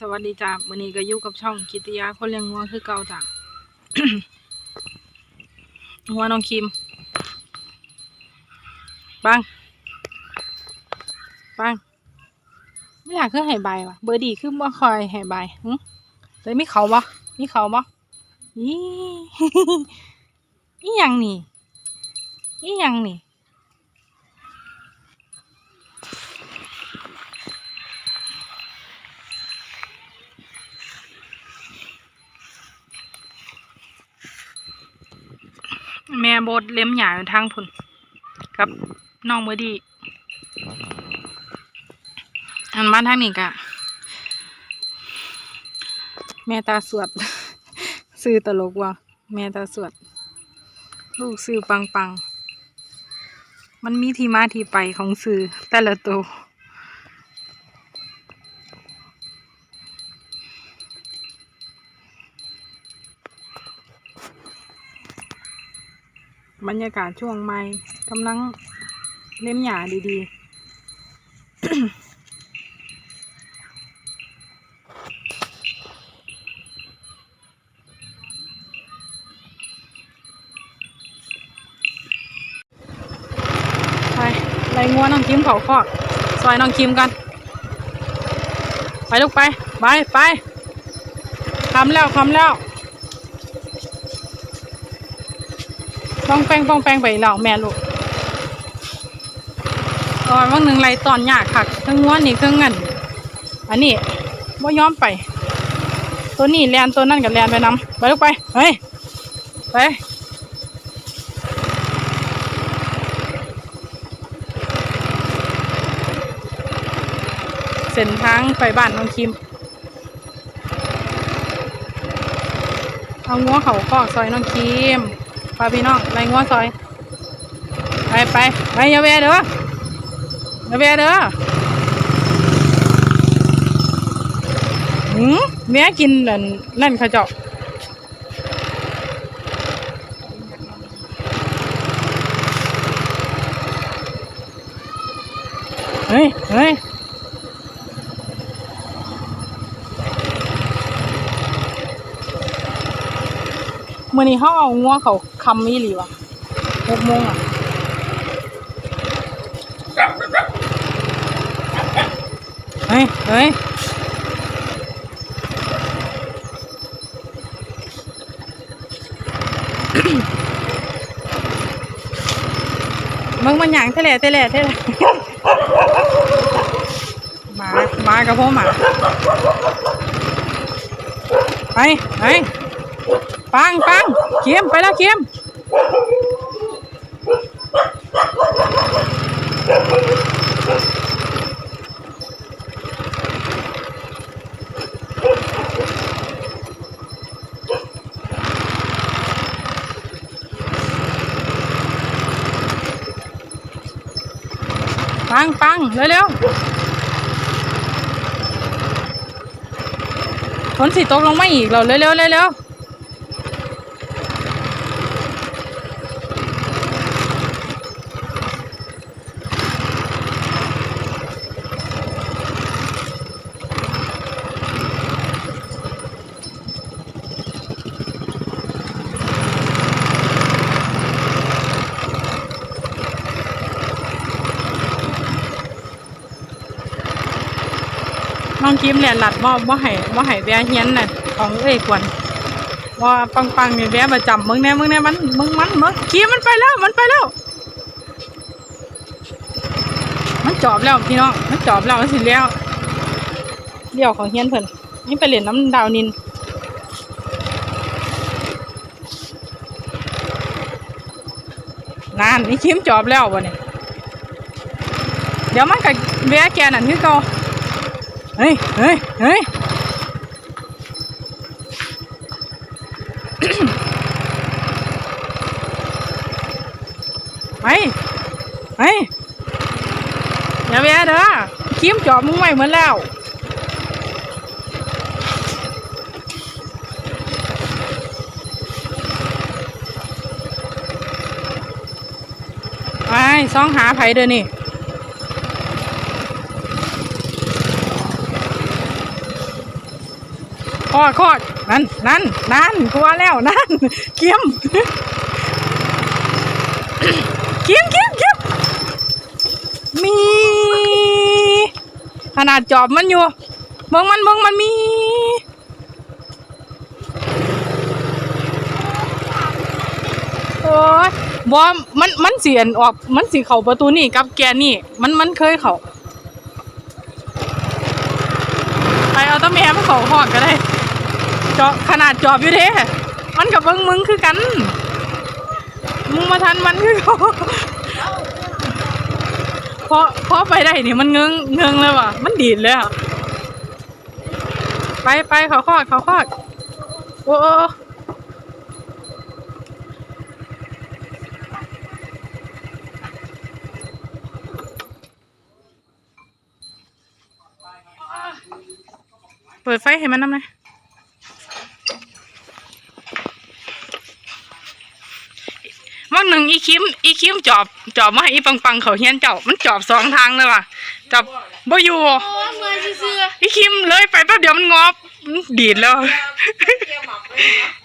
สวัสดีจ้าวันนี้ก็อยู่กับช่องกิติยาคนเลี้ยงงัวคือเก่าจ้ะงัวน้องคิมบังบัง ไม่อยากคือให้ใบวะเบอร์ดีคือบ่คอยให้ใบหึเลยมีเขาบ่มีเขาบ่นี่อีหยังนี่อีหยังนี่ แม่โบดเล็มหยาอยู่ทางพุ่นกับน้องเบอร์ดี อันมาทางนี้กะ แม่ตาสวด ซื้อตลกว่ะแม่ตาสวด ลูกซื้อปังปังมันมีที่มาที่ไปของซื้อแต่ละตัว บรรยากาศช่วงใหม่กำลังเล่มหยาดีๆไปไล่งัวน้องคิมเขาคอกซอยน้องคิมกัน ไปลูกไป ไปไปคำแล้วคำแล้ว ป้องแป้งป้องแป้งไปแล้วแม่ลูกตอนวันหนึ่งไล่ตอนยากคักเครื่องงัวนี่เครื่องเงินอันนี้ว่ย้อมไป ตัวนี้แลนตัวนั่นกับแลนไปนำไปลูกไปเฮ้ยไปเส้นทางไปบ้านน้องคิม เอางัวเขาคอกซอยน้องคิม พาพี่น้องไปงัวซอย ไปไปไปอย่าแวเด้ออย่าแวเด้อหืมแม่กินนั่นนั่นเขาเจาะเฮ้ยเฮ้ย มื่อนี้เขาเอางัวเขาคำมีหลีวะหกโมงอะเฮ้ยเฮ้ยมึงมันหยังเทเลเทเลเทเลมา มากับพวกหมาไปไป ปังปังเขียมไปแล้วเขียมปังปังเร็วเร็วฝนสิตกลงมาอีกเราเร็วเร็วเร็วเน้องคิมแหละหลัดบ่บ่ให้บ่ให้แวะเฮียนน่ะของเอ้ยกวนว่าปังปังเนี่ยแวะประจำมึงแน่มึงแน่มันมึงมันมึงคิมมันไปแล้วมันไปแล้ว มันจอบแล้วพี่น้องมันจอบแล้วมันสิเลี้ยวเลี้ยวของเฮียนเพิ่นนี่ไปเล่นน้ำดาวนินนานนี่คิมจอบแล้ววะเนี่ยเดี๋ยวมันก็แวะแกนั่นคือเก่า เฮ้ยเฮ้ยเฮ้ยไปไปอย่าแวะเด้อ คิมจอบมึงไว้เหมือข้องหาไผเด้อนี่คอดคอดนั่นนั่นนั่นกลัวแล้วนั่นเกียมเกียมเกียมเกียมมีขนาดจอบมันอยู่เบิ่งมันเบิ่งมันมีโอ้ยบอมันมันเสียนออกมันสีเข้าประตูนี่กับแกนี่ มันมันเคยเข้าไปเอาตะแม่มาเข้าหอดก็ได้ จอบขนาดจอบอยู่เด้มันกับเบิ้งมึงคือกัน มึงมาทันมันคือเขาพอพอไปได้นี่มันเงงเงงเลยว่ะ มันดีดเลยอะ ไปไปเขาคอดเขาคอดโอ้โอ้โอ้เปิดไฟให้มันน้ำหน่อ คิมอีคิมจอบจอบมาให้อีปังปังเขาเฮียนเจ้ามันจอบสองทางเลยว่ะจอบบ่อยู่โอ้เมื่อซื่ออีคิมเลยไปแป๊บเดียวมันงอบมันดีดแล้ว ๆ